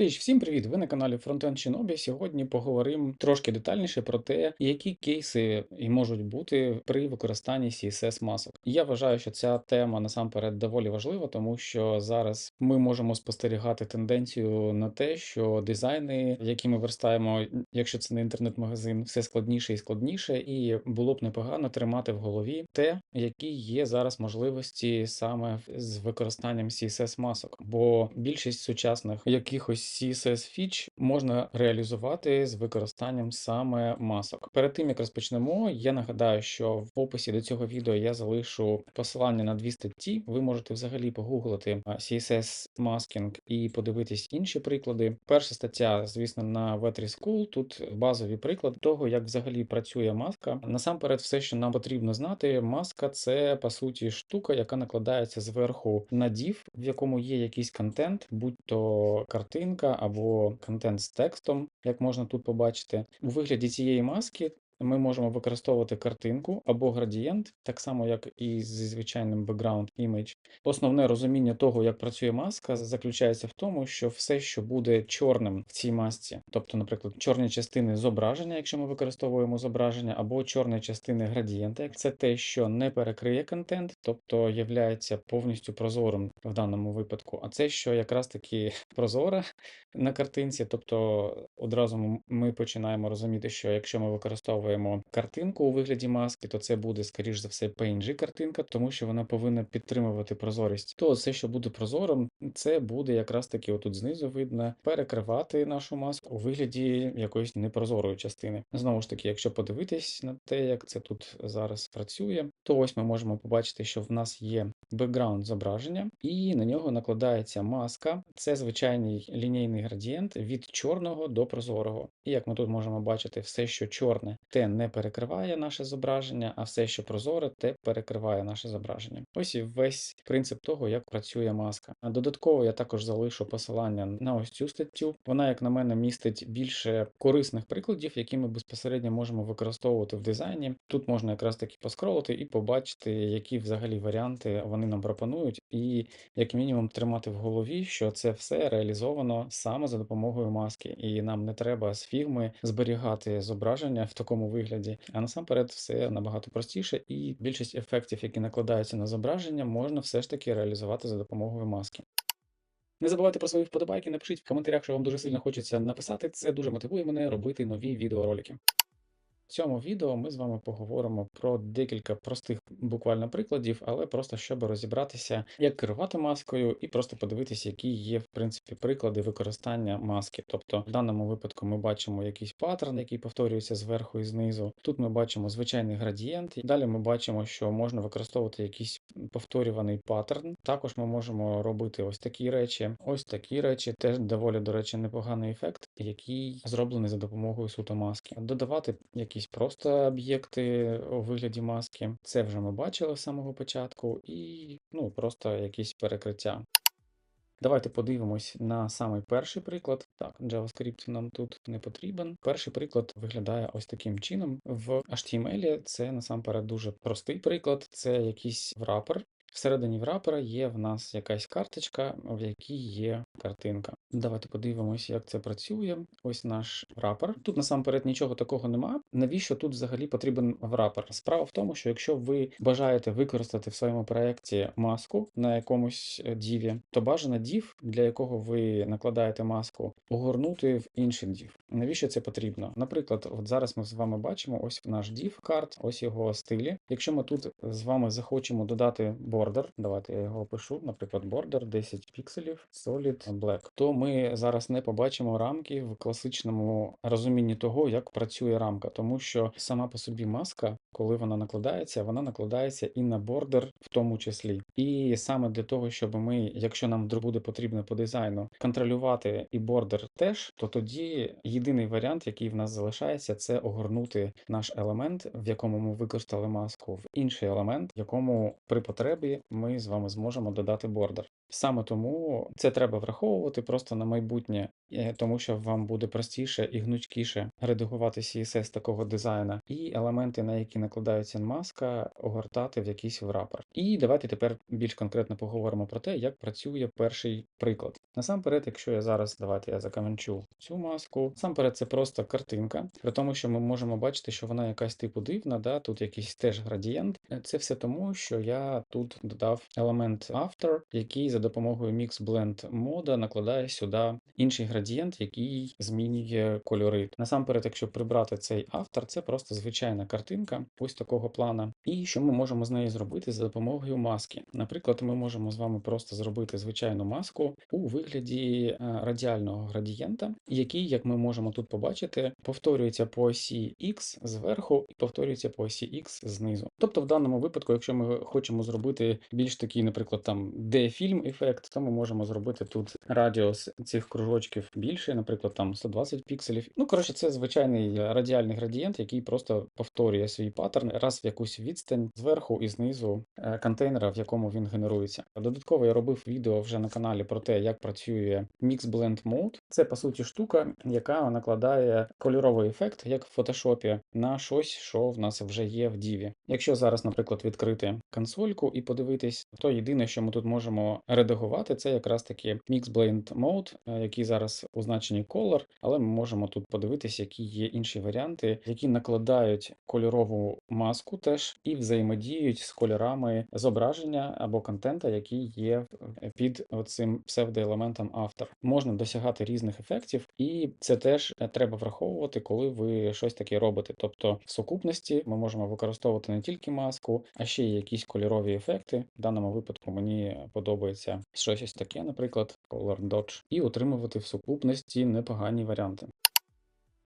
Тож, всім привіт! Ви на каналі Frontend Shinobi. Сьогодні поговоримо трошки детальніше про те, які кейси і можуть бути при використанні CSS масок. Я вважаю, що ця тема насамперед доволі важлива, тому що зараз ми можемо спостерігати тенденцію на те, що дизайни, які ми верстаємо, якщо це не інтернет-магазин, все складніше і складніше, і було б непогано тримати в голові те, які є зараз можливості саме з використанням CSS масок, бо більшість сучасних якихось CSS фіч можна реалізувати з використанням саме масок. Перед тим як розпочнемо, я нагадаю, що в описі до цього відео я залишу посилання на дві статті. Ви можете взагалі погуглити CSS маскінг і подивитись інші приклади. Перша стаття, звісно, на V3 School. Тут базові приклади того, як взагалі працює маска. Насамперед, все, що нам потрібно знати, маска це по суті штука, яка накладається зверху на div, в якому є якийсь контент, будь то картинка або контент з текстом, як можна тут побачити. У вигляді цієї маски ми можемо використовувати картинку або градієнт, так само, як і зі звичайним background image. Основне розуміння того, як працює маска, заключається в тому, що все, що буде чорним в цій масці, тобто, наприклад, чорні частини зображення, якщо ми використовуємо зображення, або чорні частини градієнта, це те, що не перекриє контент, тобто являється повністю прозорим в даному випадку. А це, що якраз таки прозоре на картинці, тобто одразу ми починаємо розуміти, що якщо ми використовуємо використовуємо картинку у вигляді маски, то це буде, скоріш за все, PNG картинка, тому що вона повинна підтримувати прозорість. То все, що буде прозорим, це буде якраз таки отут знизу видно перекривати нашу маску у вигляді якоїсь непрозорої частини. Знову ж таки, якщо подивитись на те, як це тут зараз працює, то ось ми можемо побачити, що в нас є бекграунд зображення, і на нього накладається маска. Це звичайний лінійний градієнт від чорного до прозорого. І як ми тут можемо бачити, все, що чорне, те не перекриває наше зображення, а все, що прозоре, те перекриває наше зображення. Ось і весь принцип того, як працює маска. Додатково я також залишу посилання на ось цю статтю. Вона, як на мене, містить більше корисних прикладів, які ми безпосередньо можемо використовувати в дизайні. Тут можна якраз таки поскролити і побачити, які взагалі варіанти вони нам пропонують, і як мінімум тримати в голові, що це все реалізовано саме за допомогою маски, і нам не треба з фігми зберігати зображення в такому вигляді. А насамперед все набагато простіше, і більшість ефектів, які накладаються на зображення, можна все ж таки реалізувати за допомогою маски. Не забувайте про свої вподобайки, напишіть в коментарях, що вам дуже сильно хочеться написати. Це дуже мотивує мене робити нові відеоролики. Цьому відео ми з вами поговоримо про декілька простих буквально прикладів, але просто щоб розібратися, як керувати маскою, і просто подивитися, які є в принципі приклади використання маски. Тобто, в даному випадку ми бачимо якийсь паттерн, який повторюється зверху і знизу. Тут ми бачимо звичайний градієнт, і далі ми бачимо, що можна використовувати якийсь повторюваний паттерн. Також ми можемо робити ось такі речі, ось такі речі. Теж доволі, до речі, непоганий ефект, який зроблений за допомогою суто маски. Додавати якісь якісь просто об'єкти у вигляді маски. Це вже ми бачили з самого початку, і ну, просто якісь перекриття. Давайте подивимось на самий перший приклад. Так, JavaScript нам тут не потрібен. Перший приклад виглядає ось таким чином. В HTML це насамперед дуже простий приклад, це якийсь врапер, Всередині врапера є в нас якась карточка, в якій є картинка. Давайте подивимося, як це працює. Ось наш врапер. Тут насамперед нічого такого нема. Навіщо тут взагалі потрібен врапер? Справа в тому, що якщо ви бажаєте використати в своєму проєкті маску на якомусь діві, то бажано дів, для якого ви накладаєте маску, огорнути в інший дів. Навіщо це потрібно? Наприклад, от зараз ми з вами бачимо ось наш div карт, ось його стилі. Якщо ми тут з вами захочемо додати бордер, давайте я його опишу, наприклад, бордер 10 пікселів, Solid Black, то ми зараз не побачимо рамки в класичному розумінні того, як працює рамка, тому що сама по собі маска, коли вона накладається, вона накладається і на бордер в тому числі. І саме для того, щоб ми, якщо нам буде потрібно по дизайну, контролювати і бордер теж, то тоді єдиний варіант, який в нас залишається, це огорнути наш елемент, в якому ми використали маску, в інший елемент, в якому при потребі ми з вами зможемо додати бордер. Саме тому це треба враховувати просто на майбутнє, е, тому що вам буде простіше і гнучкіше редагувати CSS такого дизайна, і елементи, на які накладається маска, огортати в якийсь врапор. І давайте тепер більш конкретно поговоримо про те, як працює перший приклад. Насамперед, якщо я зараз давайте я закаменчу цю маску, насамперед це просто картинка, при тому, що ми можемо бачити, що вона якась типу дивна, да, тут якийсь теж градієнт. Е, Це все тому, що я тут додав елемент After, який за допомогою Mix Blend мода накладає сюди інший градієнт, який змінює кольори. Насамперед, якщо прибрати цей автор, це просто звичайна картинка, ось такого плана. І що ми можемо з нею зробити за допомогою маски? Наприклад, ми можемо з вами просто зробити звичайну маску у вигляді е, радіального градієнта, який, як ми можемо тут побачити, повторюється по осі X зверху і повторюється по осі X знизу. Тобто, в даному випадку, якщо ми хочемо зробити більш такий, наприклад, там де-фільм ефект, то ми можемо зробити тут радіус цих кружочків більше, наприклад, там 120 пікселів. Ну, коротше, це звичайний радіальний градієнт, який просто повторює свій паттерн раз в якусь відстань зверху і знизу е, контейнера, в якому він генерується. Додатково я робив відео вже на каналі про те, як працює Mix Blend Mode. Це по суті штука, яка накладає кольоровий ефект, як в фотошопі, на щось, що в нас вже є в Divi. Якщо зараз, наприклад, відкрити консольку і подивитись, то єдине, що ми тут можемо редагувати, це якраз таки Mix Blend Mode, е, який зараз у значенні Color, але ми можемо тут подивитись, які є інші варіанти, які накладають кольорову маску теж і взаємодіють з кольорами зображення або контента, який є під цим псевдоелементом автор. Можна досягати різних ефектів, і це теж е, треба враховувати, коли ви щось таке робите. Тобто в сукупності ми можемо використовувати не тільки маску, а ще й якісь кольорові ефекти. В даному випадку мені подобається щось таке, наприклад, Color Dodge, і отримувати в сукупності непогані варіанти.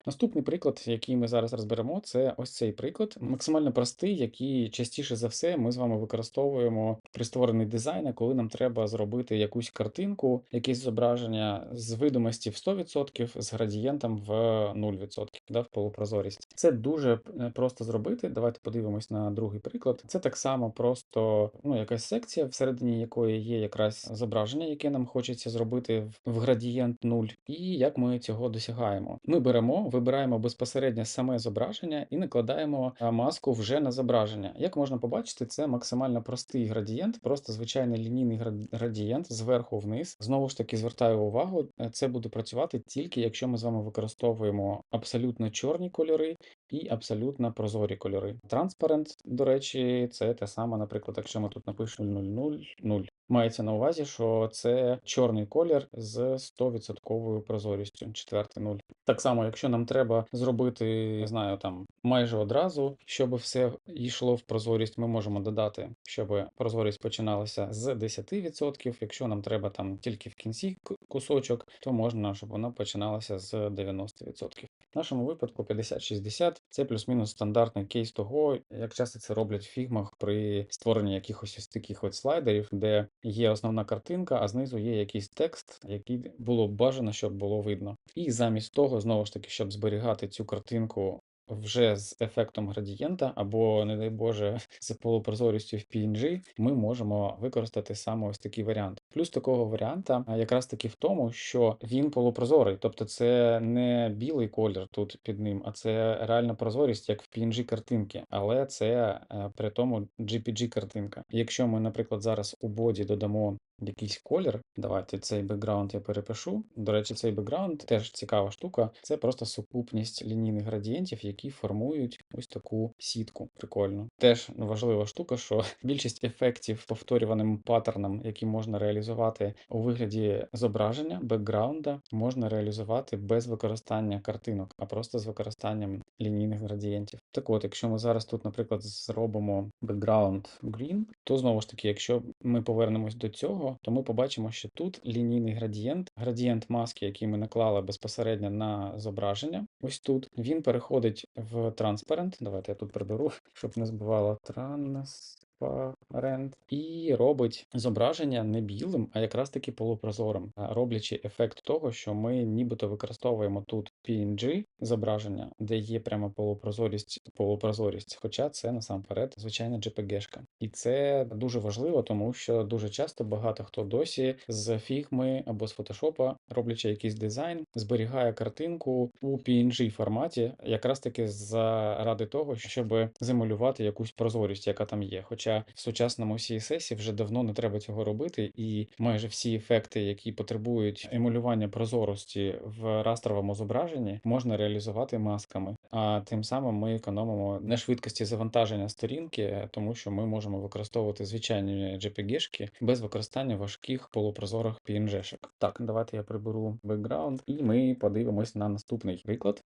Наступний приклад, який ми зараз розберемо, це ось цей приклад, максимально простий, який частіше за все ми з вами використовуємо при створенні дизайну, коли нам треба зробити якусь картинку, якесь зображення з видимості в 100%, з градієнтом в 0%, да, в полупрозорість. Це дуже е, просто зробити. Давайте подивимось на другий приклад. Це так само просто ну, якась секція, всередині якої є якраз зображення, яке нам хочеться зробити в- в градієнт 0, і як ми цього досягаємо. Ми беремо, вибираємо безпосередньо саме зображення і накладаємо маску вже на зображення. Як можна побачити, це максимально простий градієнт, просто звичайний лінійний градієнт зверху вниз. Знову ж таки, звертаю увагу, е, це буде працювати тільки якщо ми з вами використовуємо абсолютно чорні кольори і абсолютно прозорі кольори. Транспарент, до речі, це те саме, наприклад, якщо ми тут напишемо 000, Мається на увазі, що це чорний колір з 100% прозорістю, четвертий нуль. Так само, якщо нам треба зробити, не знаю, там майже одразу, щоб все йшло в прозорість, ми можемо додати, щоб прозорість починалася з 10%. Якщо нам треба там тільки в кінці кусочок, то можна, щоб вона починалася з 90%. В нашому випадку 50-60 це плюс-мінус стандартний кейс того, як часто це роблять в фігмах при створенні якихось ось таких от слайдерів, де є основна картинка, а знизу є якийсь текст, який було б бажано, щоб було видно. І замість того, знову ж таки, щоб зберігати цю картинку. Вже з ефектом градієнта, або, не дай Боже, з полупрозорістю в PNG, ми можемо використати саме ось такий варіант. Плюс такого варіанта якраз таки в тому, що він полупрозорий, тобто це не білий колір тут під ним, а це реальна прозорість, як в PNG картинки, але це е, при тому GPG картинка. Якщо ми, наприклад, зараз у боді додамо якийсь колір. Давайте цей бекграунд я перепишу. До речі, цей бекграунд теж цікава штука. Це просто сукупність лінійних градієнтів, які формують ось таку сітку. Прикольно. Теж важлива штука, що більшість ефектів повторюваним паттерном, які можна реалізувати у вигляді зображення, бекграунда, можна реалізувати без використання картинок, а просто з використанням лінійних градієнтів. Так от, якщо ми зараз тут, наприклад, зробимо background green, то знову ж таки, якщо ми повернемось до цього, то ми побачимо, що тут лінійний градієнт, градієнт маски, який ми наклали безпосередньо на зображення. Ось тут він переходить в транспарент. Давайте я тут приберу, щоб не збивало транс. Transparent і робить зображення не білим, а якраз таки полупрозорим, роблячи ефект того, що ми нібито використовуємо тут PNG зображення, де є прямо полупрозорість, полупрозорість, хоча це насамперед звичайна JPG-шка. І це дуже важливо, тому що дуже часто багато хто досі з фігми або з фотошопа, роблячи якийсь дизайн, зберігає картинку у PNG форматі, якраз таки заради того, щоб зимулювати якусь прозорість, яка там є. Хоча в сучасному CSS вже давно не треба цього робити, і майже всі ефекти, які потребують емулювання прозорості в растровому зображенні, можна реалізувати масками. А тим самим ми економимо на швидкості завантаження сторінки, тому що ми можемо використовувати звичайні JPG-шки без використання важких полупрозорих PNG-шок. Так, давайте я приберу бекграунд, і ми подивимось на наступний приклад.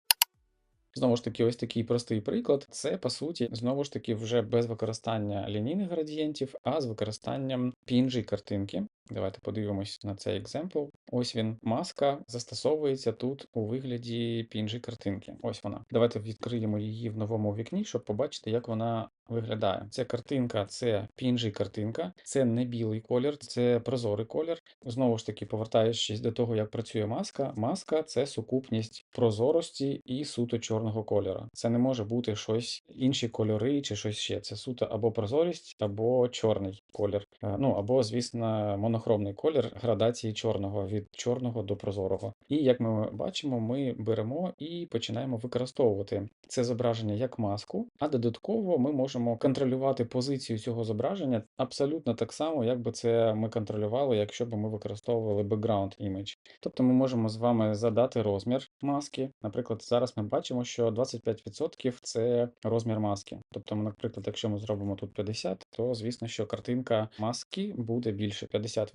Знову ж таки, ось такий простий приклад. Це по суті, знову ж таки, вже без використання лінійних градієнтів, а з використанням PNG картинки. Давайте подивимось на цей екземпл. Ось він, маска застосовується тут у вигляді PNG картинки. Ось вона. Давайте відкриємо її в новому вікні, щоб побачити, як вона виглядає. Ця картинка це PNG картинка, це не білий колір, це прозорий колір. Знову ж таки, повертаючись до того, як працює маска, маска це сукупність прозорості і суто чорного кольору. Це не може бути щось інші кольори чи щось ще. Це суто або прозорість, або чорний колір. Е, Ну або, звісно, монохромний колір градації чорного від чорного до прозорого. І як ми бачимо, ми беремо і починаємо використовувати це зображення як маску, а додатково ми можемо контролювати позицію цього зображення абсолютно так само, як би це ми контролювали, якщо б ми використовували background image. Тобто ми можемо з вами задати розмір маски. Наприклад, зараз ми бачимо, що 25% це розмір маски. Тобто, наприклад, якщо ми зробимо тут 50, то звісно, що картинка маски буде більше 50%.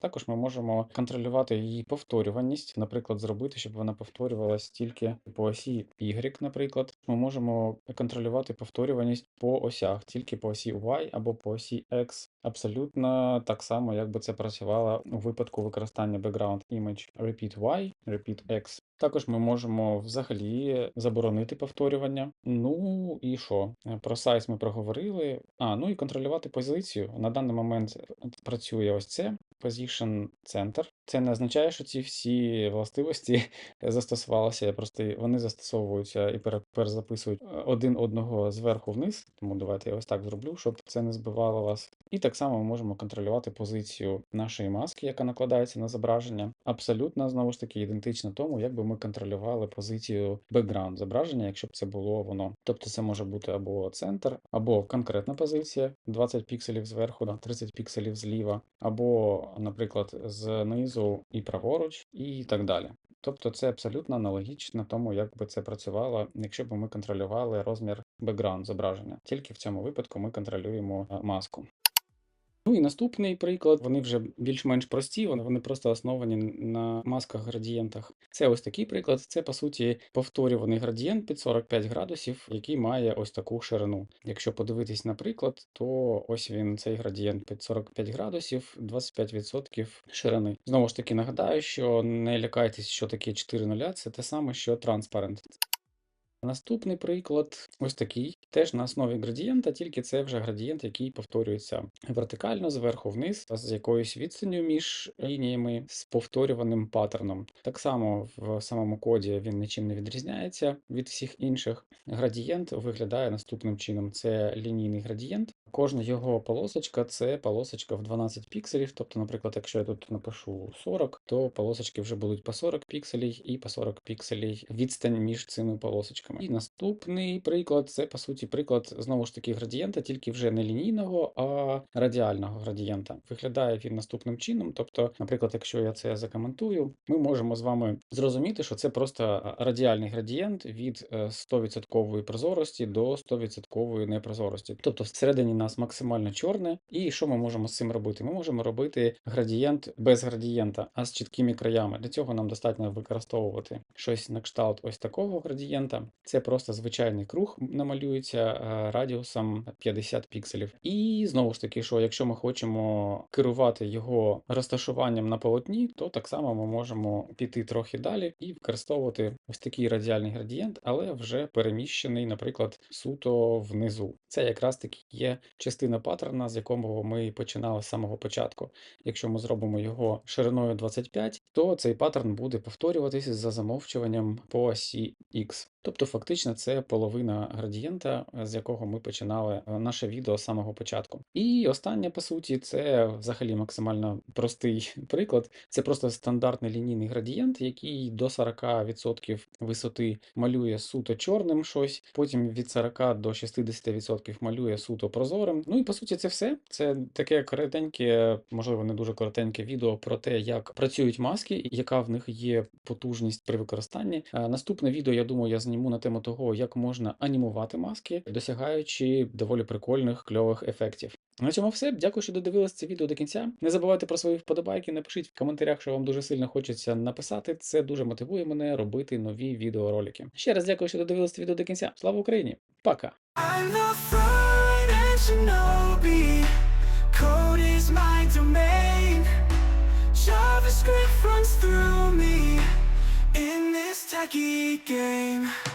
Також ми можемо контролювати її повторюваність, наприклад, зробити, щоб вона повторювалась тільки по осі Y, наприклад. Ми можемо контролювати повторюваність по осях, тільки по осі Y або по осі X. Абсолютно так само, як би це працювало у випадку використання background image repeat Y, repeat X. Також ми можемо взагалі заборонити повторювання. Ну і що? Про сайз ми проговорили. А, ну і контролювати позицію. На даний момент працює ось це. Position Center. Це не означає, що ці всі властивості застосувалися, просто вони застосовуються і пере- перезаписують е, один одного зверху вниз. Тому давайте я ось так зроблю, щоб це не збивало вас. І так само ми можемо контролювати позицію нашої маски, яка накладається на зображення. Абсолютно знову ж таки ідентично тому, як би ми контролювали позицію background зображення, якщо б це було воно. Тобто це може бути або центр, або конкретна позиція 20 пікселів зверху, да, 30 пікселів зліва, або, наприклад, знизу і праворуч, і так далі. Тобто це абсолютно аналогічно тому, як би це працювало, якщо б ми контролювали розмір background зображення. Тільки в цьому випадку ми контролюємо е, маску. Ну і наступний приклад, вони вже більш-менш прості, вони, просто основані на масках градієнтах. Це ось такий приклад. Це по суті повторюваний градієнт під 45 градусів, який має ось таку ширину. Якщо подивитись на приклад, то ось він цей градієнт під 45 градусів, 25% ширини. Знову ж таки нагадаю, що не лякайтесь, що таке 4 нуля, це те саме, що транспарент. Наступний приклад ось такий, теж на основі градієнта, тільки це вже градієнт, який повторюється вертикально зверху вниз, з якоюсь відстанню між лініями з повторюваним паттерном. Так само в самому коді він нічим не відрізняється від всіх інших. Градієнт виглядає наступним чином: це лінійний градієнт. Кожна його полосочка це полосочка в 12 пікселів. Тобто, наприклад, якщо я тут напишу 40, то полосочки вже будуть по 40 пікселів і по 40 пікселів відстань між цими полосочками. І наступний приклад це по суті приклад знову ж таки градієнта, тільки вже не лінійного, а радіального градієнта. Виглядає він наступним чином. Тобто, наприклад, якщо я це закоментую, ми можемо з вами зрозуміти, що це просто радіальний градієнт від е, 100% прозорості до 100% непрозорості. Тобто, всередині нас максимально чорне. І що ми можемо з цим робити? Ми можемо робити градієнт без градієнта, а з чіткими краями. Для цього нам достатньо використовувати щось на кшталт ось такого градієнта. Це просто звичайний круг намалюється радіусом 50 пікселів. І знову ж таки, що якщо ми хочемо керувати його розташуванням на полотні, то так само ми можемо піти трохи далі і використовувати ось такий радіальний градієнт, але вже переміщений, наприклад, суто внизу. Це якраз таки є частина паттерна, з якого ми починали з самого початку. Якщо ми зробимо його шириною 25, то цей паттерн буде повторюватися за замовчуванням по осі X. Тобто, фактично, це половина градієнта, з якого ми починали е, наше відео з самого початку. І останнє, по суті, це взагалі максимально простий приклад. Це просто стандартний лінійний градієнт, який до 40% висоти малює суто чорним щось, потім від 40 до 60% малює суто прозорим. Ну і по суті, це все. Це таке коротеньке, можливо, не дуже коротеньке відео про те, як працюють маски, яка в них є потужність при використанні. Е, Наступне відео, я думаю, я зніму на тему того, як можна анімувати маски, досягаючи доволі прикольних кльових ефектів. На цьому все. Дякую, що додивились це відео до кінця. Не забувайте про свої вподобайки. Напишіть в коментарях, що вам дуже сильно хочеться написати. Це дуже мотивує мене робити нові відеоролики. Ще раз дякую, що додивились це відео до кінця. Слава Україні! Пока! JavaScript runs through me wacky game.